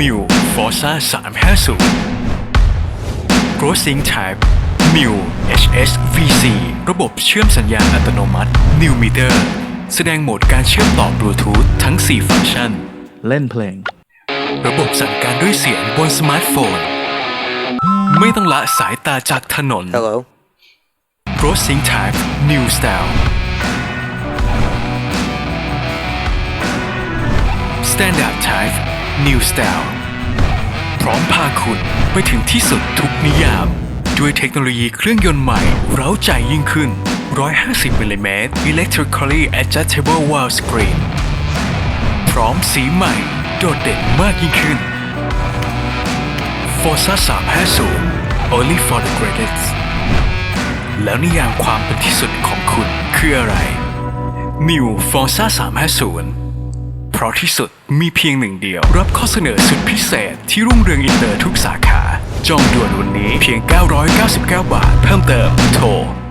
New Forza 350 Grossing Type New HS VC ระบบเชื่อมสัญญาณอัตโนมัติ New Meter แสดงโหมดการเชื่อมต่อบลูทูธทั้ง 4 ฟังก์ชัน เล่นเพลง ระบบสั่งการด้วยเสียงบนสมาร์ทโฟน ไม่ต้องละสายตาจากถนน Hello. Grossing Type New Style Standard Type New Style พร้อมพาคุณไปถึงที่สุดทุกนิยาม ด้วยเทคโนโลยีเครื่องยนต์ใหม่ เร้าใจยิ่งขึ้น 150มิลลิเมตร Electrically Adjustable Wall Screen พร้อมสีใหม่ โดดเด่นมากยิ่งขึ้น Forza 350 Only for the greatest แล้วนิยามความเป็นที่สุดของคุณคืออะไร New Forza 350 ราะที่สุดมีเพียงหนึ่งเดียว รับข้อเสนอสุดพิเศษที่รุ่งเรืองอินเตอร์ทุกสาขา จองด่วนวันนี้เพียง 999 บาท เพิ่มเติมโทร